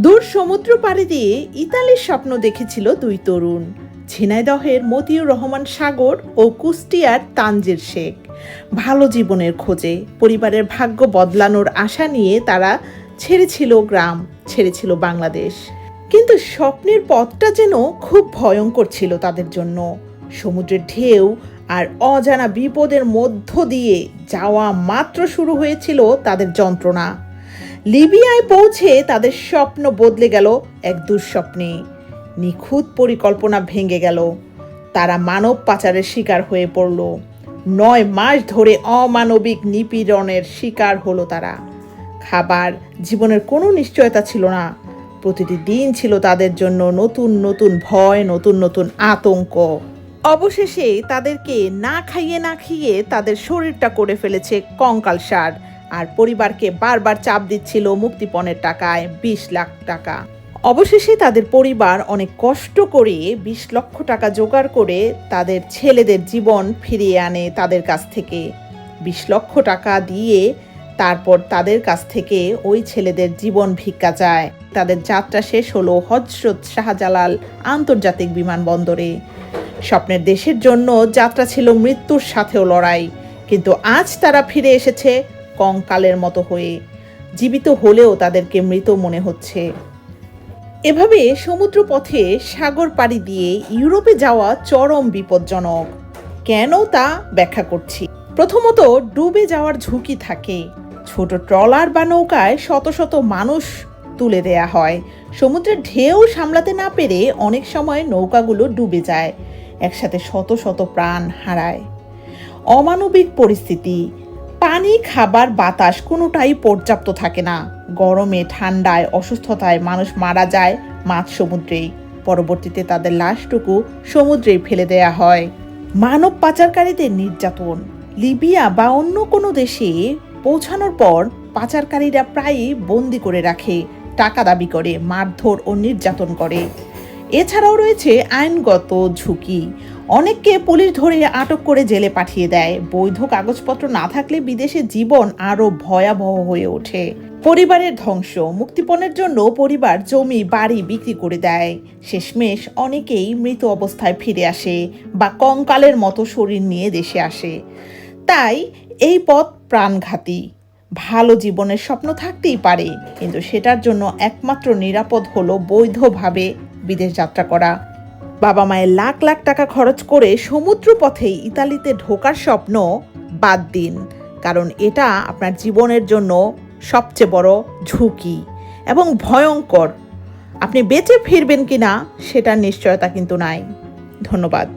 দূর সমুদ্র পাড়ি দিয়ে ইতালির স্বপ্ন দেখেছিল দুই তরুণ, ঝিনাইদহের মতিউর রহমান সাগর ও কুষ্টিয়ার তানজির শেখ। ভালো জীবনের খোঁজে, পরিবারের ভাগ্য বদলানোর আশা নিয়ে তারা ছেড়েছিল গ্রাম, ছেড়েছিল বাংলাদেশ। কিন্তু স্বপ্নের পথটা যেন খুব ভয়ঙ্কর ছিল তাদের জন্য। সমুদ্রের ঢেউ আর অজানা বিপদের মধ্য দিয়ে যাওয়া মাত্র শুরু হয়েছিল তাদের যন্ত্রণা। লিবিয়ায় পৌঁছে তাদের স্বপ্ন বদলে গেল এক দুঃস্বপ্নে। নিখুঁত পরিকল্পনা ভেঙে গেল। তারা মানব পাচারের শিকার হয়ে পড়ল। নয় মাস ধরে অমানবিক নিপীড়নের শিকার হলো তারা। খাবার, জীবনের কোনো নিশ্চয়তা ছিল না। প্রতিটি দিন ছিল তাদের জন্য নতুন নতুন ভয়, নতুন নতুন আতঙ্ক। অবশেষে তাদেরকে না খাইয়ে না খাইয়ে তাদের শরীরটা করে ফেলেছে কঙ্কাল সার। আর পরিবারকে বারবার চাপ দিচ্ছিল মুক্তিপণের টাকায় বিশ লাখ টাকা। অবশেষে তাদের পরিবার অনেক কষ্ট করে বিশ লক্ষ টাকা জোগাড় করে তাদের ছেলেদের জীবন ফিরিয়ে আনে তাদের কাছ থেকে। বিশ লক্ষ টাকা দিয়ে তারপর তাদের কাছ থেকে ওই ছেলেদের জীবন ভিক্ষা চায়। তাদের যাত্রা শেষ হলো হজরত শাহজালাল আন্তর্জাতিক বিমানবন্দরে। স্বপ্নের দেশের জন্য যাত্রা ছিল মৃত্যুর সাথেও লড়াই, কিন্তু আজ তারা ফিরে এসেছে কঙ্কালের মতো হয়ে জীবিত হলেও তাদেরকে মৃত মনে হচ্ছে। এভাবে সমুদ্র পথে সাগর পাড়ি দিয়ে ইউরোপে যাওয়া চরম বিপজ্জনক। কেন তা ব্যাখ্যা করছি। প্রথমত ডুবে যাওয়ার ঝুঁকি থাকে। ছোট ট্রলার বা নৌকায় শত শত মানুষ তুলে দেয়া হয়। সমুদ্রের ঢেউ সামলাতে না পেরে অনেক সময় নৌকাগুলো ডুবে যায়। একসাথে শত শত প্রাণ হারায়। অমানবিক পরিস্থিতি। পানি, খাবার, বাতাস কোনোটাই পর্যাপ্ত থাকে না। গরমে, ঠান্ডায়, অসুস্থতায় মানুষ মারা যায় মাঝ সমুদ্রেই পরবর্তীতে তাদের লাশটুকু সমুদ্রেই ফেলে দেয়া হয়। মানব পাচারকারীদের নির্যাতন। লিবিয়া বা অন্য কোনো দেশে পৌঁছানোর পর পাচারকারীরা প্রায়ই বন্দি করে রাখে, টাকা দাবি করে, মারধর ও নির্যাতন করে। এছাড়াও রয়েছে আইনগত ঝুঁকি। অনেককে পুলিশ ধরে আটক করে জেলে পাঠিয়ে দেয়। বৈধ কাগজপত্র না থাকলে বিদেশে জীবন আরও ভয়াবহ হয়ে ওঠে। পরিবারের ধ্বংস, মুক্তিপণের জন্য পরিবার জমি, বাড়ি বিক্রি করে দেয়। শেষমেশ অনেকেই মৃত অবস্থায় ফিরে আসে বা কঙ্কালের মতো শরীর নিয়ে দেশে আসে। তাই এই পথ প্রাণঘাতী। ভালো জীবনের স্বপ্ন থাকতেই পারে, কিন্তু সেটার জন্য একমাত্র নিরাপদ হলো বৈধভাবে বিদেশ যাত্রা করা। বাবা মায়ের লাখ লাখ টাকা খরচ করে সমুদ্র পথেই ইতালিতে ঢোকার স্বপ্ন বাদ দিন। কারণ এটা আপনার জীবনের জন্য সবচেয়ে বড় ঝুঁকি এবং ভয়ঙ্কর। আপনি বেঁচে ফিরবেন কি না সেটার নিশ্চয়তা কিন্তু নাই। ধন্যবাদ।